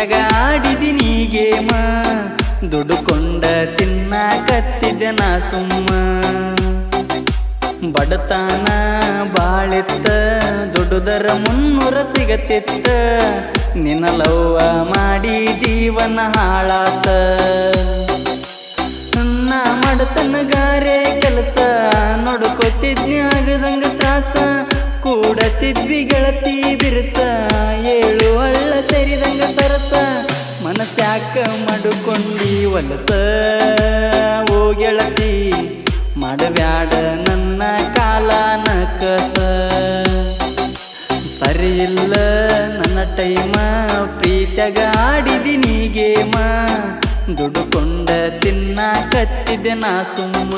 Time ನೀಗೆ ಗೇಮ ದುಡುಕೊಂಡ ತಿನ್ನಾಕತ್ತಿದ್ದೆ ನಾ ಸುಮ್ಮ. ಬಡತನ ಬಾಳಿತ್ತ, ದುಡುದರ ಮುನ್ನೂರ ಸಿಗತಿತ್ತ ನಿನ್ನ ಲವ್ವ ಮಾಡಿ ಜೀವನ ಹಾಳಾತ. ನಾ ಮಡತನಗಾರೆ ಕೆಲಸ ನೋಡ್ಕೋತಿದ್ನಿ ಆಗದಂಗ ತ್ರಾಸ. ಕೂಡತಿದ್ವಿ ಗೆಳತಿ ಬಿರ್ಸ, ಏಳು ಮನಸ್ಯಾಕ ಮಡುಕೊಂಡಿ ವಲಸ ಓ ಗೆಳತಿ, ಮಾಡಬ್ಯಾಡ ನನ್ನ ಕಾಲ ಕಸ. ಸರಿ ಇಲ್ಲ ನನ್ನ ಟೈಮ, ಪ್ರೀತ್ಯಾಗ ಆಡಿದಿನಿ ಗೇಮ. ದುಡುಕೊಂಡ ತಿನ್ನ ಕತ್ತಿದೆ ನಾ ಸುಮ್ಮ.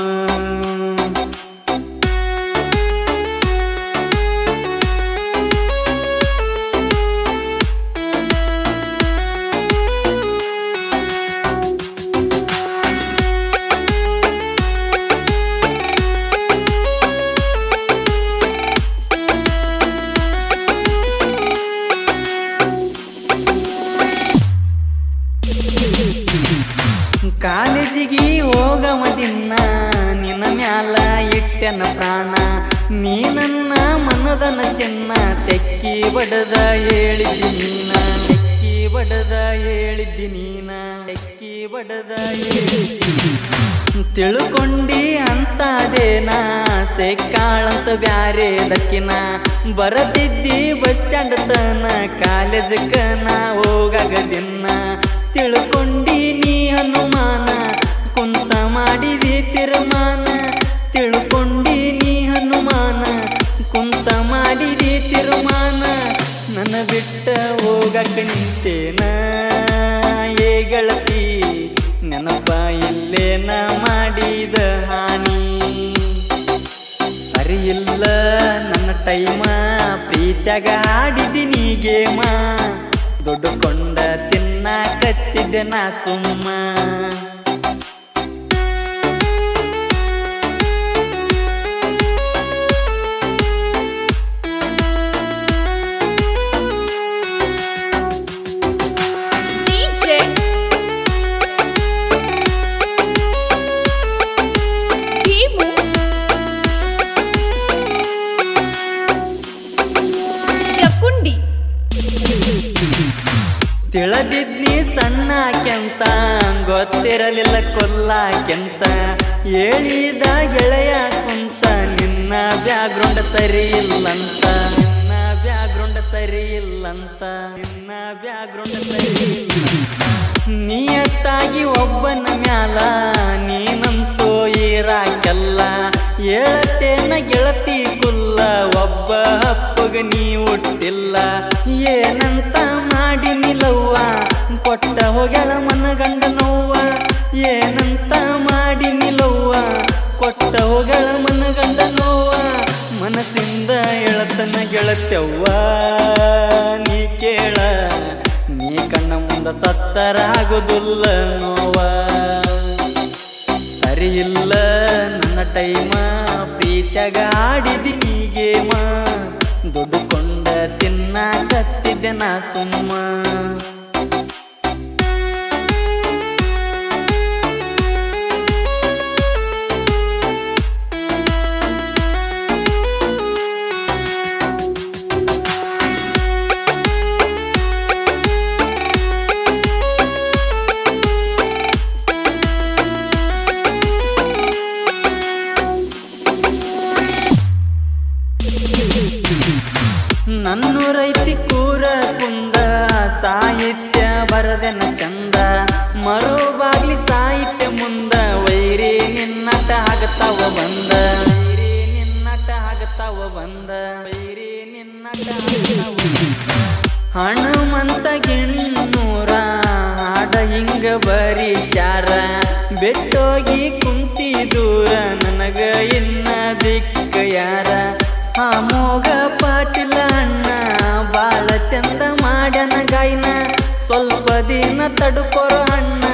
ಕಾಲೇಜಿಗೆ ದಿನ ನಿನ್ನ ಮ್ಯಾಲ ಇಟ್ಟೆನ ಪ್ರಾಣ, ನೀ ನನ್ನ ಮನದನ ಚೆನ್ನ, ತೆಕ್ಕಿ ಬಡದ ಹೇಳಿದ್ದಿ ನೀನ, ತೆಕ್ಕಿ ಬಡದ ಹೇಳಿದ್ದಿ ನೀನ, ತೆಕ್ಕಿ ಬಡದ ತಿಳ್ಕೊಂಡಿ ಅಂತದೇನ ಸೇಕಾಳಂತ ಬ್ಯಾರೆ ದಕ್ಕಿನ ಬರತಿದ್ದಿ ಬಸ್ ಸ್ಟ್ಯಾಂಡ್ ತನ, ಕಾಲೇಜಕ್ಕ ನಾ ಹೋಗಾಗ ದಿನ ತಿಳ್ಕೊಂಡಿ ನೀ ಹನುಮಾನ. ಕುಂತ ಮಾಡಿದಿ ತಿರುಮಾನ. ತಿಳ್ಕೊಂಡಿ ನೀ ಹನುಮಾನ. ಕುಂತ ಮಾಡಿದಿ ತಿರುಮಾನ. ನನ್ನ ಬಿಟ್ಟ ಹೋಗಕ ನಿಂತೇನ? ಏ ಗೆಳತಿ, ನೆನಪ ಇಲ್ಲೇನ ಮಾಡಿದ ಹಾನಿ? ಸರಿಯಿಲ್ಲ ನನ್ನ ಟೈಮ, ಪ್ರೀತ್ಯಾಗ ಆಡಿದಿನಿ ಗೇಮ. ದುಡ್ಡುಕೊಂಡ ತಿನ್ನಾಕತ್ತಿದ್ದೆ ನಾ ಸುಮ್ಮ. ತಿಳದಿದ್ನಿ ಕೆಂತ ಗೊತ್ತಿರಲಿಲ್ಲ ಕೊಲ್ಲಾಕೆಂತ. ಹೇಳಿದ ಗೆಳೆಯ ಕುಂತ, ನಿನ್ನ ಬ್ಯಾಗ್ರೌಂಡ್ ಸರಿ ಇಲ್ಲಂತ ನಿನ್ನ ಬ್ಯಾಗ್ರೌಂಡ್ ಸರಿ ಇಲ್ಲಂತ ನಿನ್ನ ಬ್ಯಾಗ್ರೌಂಡ್ ಸರಿ ನಿಯತ್ತಾಗಿ ಒಬ್ಬನ ಮ್ಯಾಲ, ನೀನಂತೂ ಇರಾಕೆಲ್ಲ ಹೇಳತ್ತೇನ ಗೆಳತಿ ಕುಲ್ಲ, ಒಬ್ಬ ಅಪ್ಪಗ ನೀ ಹುಟ್ಟಿಲ್ಲ. ಏನಂತ ಕೊಟ್ಟ ಹೋಗ್ಯಾಳ ಮನಗಂಡ ನೋವ, ಏನಂತ ಮಾಡಿ ನಿಲವ್ವ ಕೊಟ್ಟ ಹೋಗ್ಯಾಳ ಮನಗಂಡ ನೋವ, ಮನಸ್ಸಿಂದ ಎಳತನ ಗೆಳತ್ಯವ್ವ. ನೀ ಕೇಳ, ನೀ ಕಣ್ಣ ಮುಂದ ಸತ್ತರಾಗುದಿಲ್ಲ ನೋವ. ಸರಿ ಇಲ್ಲ ನನ್ನ ಟೈಮ, ಪ್ರೀತ್ಯಾಗ ದುಡ್ಡು ಗೇಮ ದುಡ್ಡುಕೊಂಡ ಕತ್ತಿದೆ ನಾ ಸುಮ್ಮ. ನನ್ನೂರೈತಿ ಕೂರ ಕುಂದ, ಸಾಹಿತ್ಯ ಬರದೆನ ಚಂದ. ಮರೋ ಬಾಗ್ಲಿ ಸಾಹಿತ್ಯ ಮುಂದ, ವೈರಿ ನಿನ್ನಟ ಆಗತಾವ ಬಂದ. ವೈರಿ ನಿನ್ನಟ ಆಗತಾವ ಬಂದ. ವೈರಿ ನಿನ್ನಟ. ಹನುಮಂತ ಗಿಣ್ಣೂರ, ಹಾಡ ಹಿಂಗ ಬರೀ ಶಾರ. ಬೆಟ್ಟೋಗಿ ಕುಂತಿ ದೂರ, ನನಗ ಇನ್ನ ದಿಕ್ಕ ಯಾರ. ಆ ಮೋಗ ಪಾಟಿಲ ಅಣ್ಣ ಬಾಳ ಚಂದ ಮಾಡನ ಗಾಯನ. ಸ್ವಲ್ಪ ದಿನ ತಡ್ಕೊರೋ ಅಣ್ಣ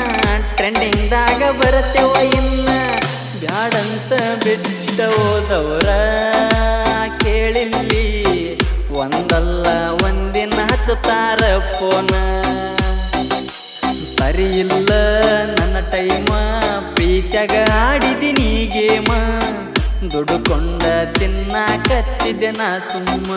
ಟ್ರೆಂಡಿಂಗ್ದಾಗ ಬರತ್ತೇವ ಇನ್ನ. ಬ್ಯಾಡಂತ ಬಿಟ್ಟ ಹೋದವ್ರ, ಕೇಳಿಲ್ಲಿ. ಒಂದಲ್ಲ ಒಂದಿನ ಹಚ್ಚತಾರ ಫೋನ. ಸರಿ ಇಲ್ಲ ನನ್ನ ಟೈಮ ಪ್ರೀತ್ಯಾಗ ಆಡಿದಿನಿ ಗೇಮ ದುಡುಕೊಂಡ ತಿನ್ನಾಕತ್ತಿದ್ದೆ ನಾ ಸುಮ್ಮ.